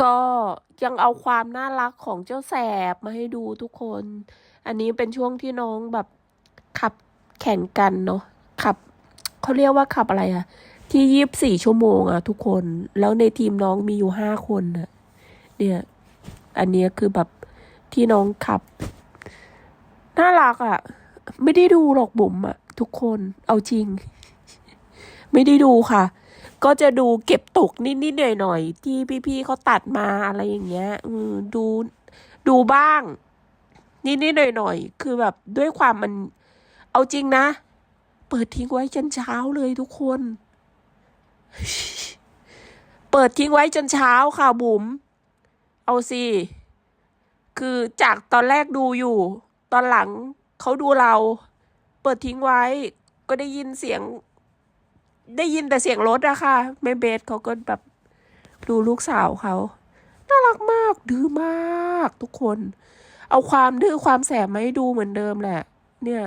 ก็ยังเอาความน่ารักของเจ้าแสบมาให้ดูทุกคน อันนี้เป็นช่วงที่น้องแบบขับแข่งกันเนาะขับเขาเรียกว่าขับอะไรอะที่ยี่บสี่ชั่วโมงอะทุกคน แล้วในทีมน้องมีอยู่ห้าคนอะเนี่ย อันนี้คือแบบที่น้องขับ น่ารักอะไม่ได้ดูหรอกบุ๋มอะทุกคนเอาจริง ไม่ได้ดูค่ะ ก็จะดูเก็บตกนิดๆหน่อยๆที่พี่ๆเขาตัดมาอะไรอย่างเงี้ยอืมดูดูบ้าง นิดๆหน่อยๆคือแบบด้วยความมัน เอาจริงนะ เปิดทิ้งไว้จนเช้าเลยทุกคน เปิดทิ้งไว้จนเช้าค่ะบุ๋มเอาสิคือจากตอนแรกดูอยู่ ตอนหลังเขาดูเรา เปิดทิ้งไว้ ก็ได้ยินเสียง ได้ยินแต่เสียงรถอะค่ะแม่เบสเขาก็แบบดูลูกสาวเขาน่ารักมากดื้อมากทุกคน เอาความดื้อความแสบมาให้ดูเหมือนเดิมแหละ เนี่ย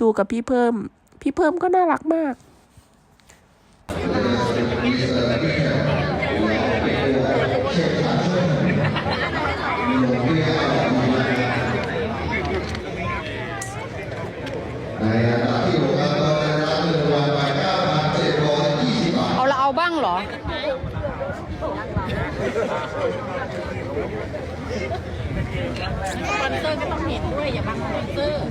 ดูกับพี่เพิ่ม พี่เพิ่มก็น่ารักมากในอันดับที่ห เอาบ้างเหรอสปอนเซอร์ก็ต้องเห็นด้วยอย่าบังสปอนเซอร์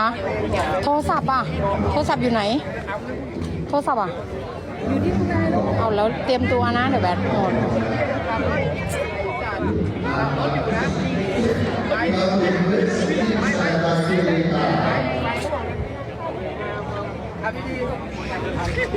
ฮะโทรศัพท์อะ โทรศัพท์อยู่ไหน โทรศัพท์อะอยู่ที่คุณนายเอาแล้วเตรียมตัวนะ เดี๋ยวแบตหมด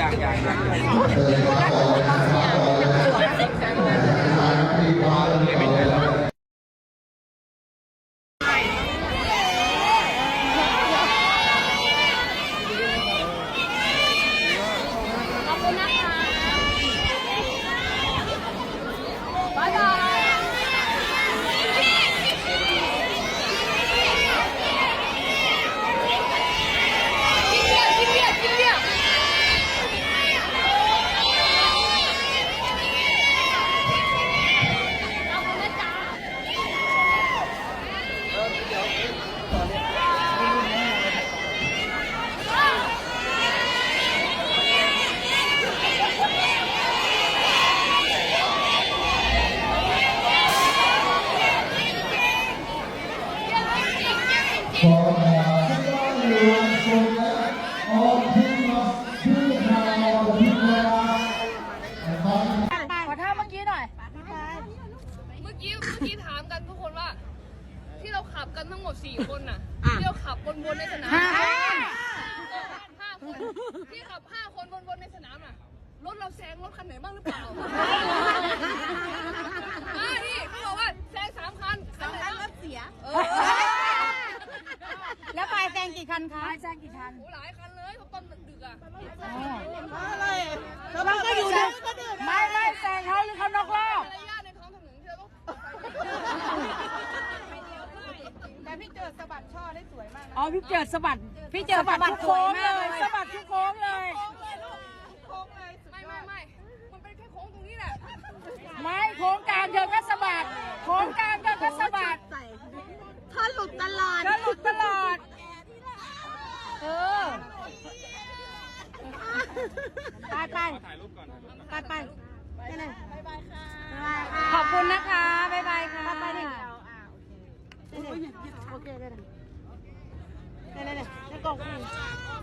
อย่างอย่างอย่าง ขอท่าเมื่อกี้หน่อย เมื่อกี้เมื่อกี้ถามกันทุกคนว่า ที่เราขับกันทั้งหมดสี่คนน่ะที่เราขับวนๆในสนามห้าคนที่ขับห้าคนวนๆในสนามอะรถเราแซงรถคันไหนบ้างหรือเปล่าอ่านี่เขาบอกว่าแซงสามคันสองคันรถเสียเออแล้วปลายแซงกี่คันคะปลายแซงกี่คันโหหลายคันเลยเขาต้นดึกๆอะเราก็อยู่ดึก อ๋อพี่เจิดสะบัดพี่เจิดสะบัดทุกโค้งเลยสะบัดทุกโค้งเลยไม่ไม่ไม่ มันเป็นแค่โค้งตรงนี้แหละ ไม่โค้งกลางเธอก็สะบัดโค้งกลางเธอก็สะบัดใเธอหลุดตลอด เธอหลุดตลอด เออไปไปไปไปไปเลาค่ะขอบคุณนะคะ บ๊ายบายค่ะ ไปไปดี๋โอเคได้ ตกอ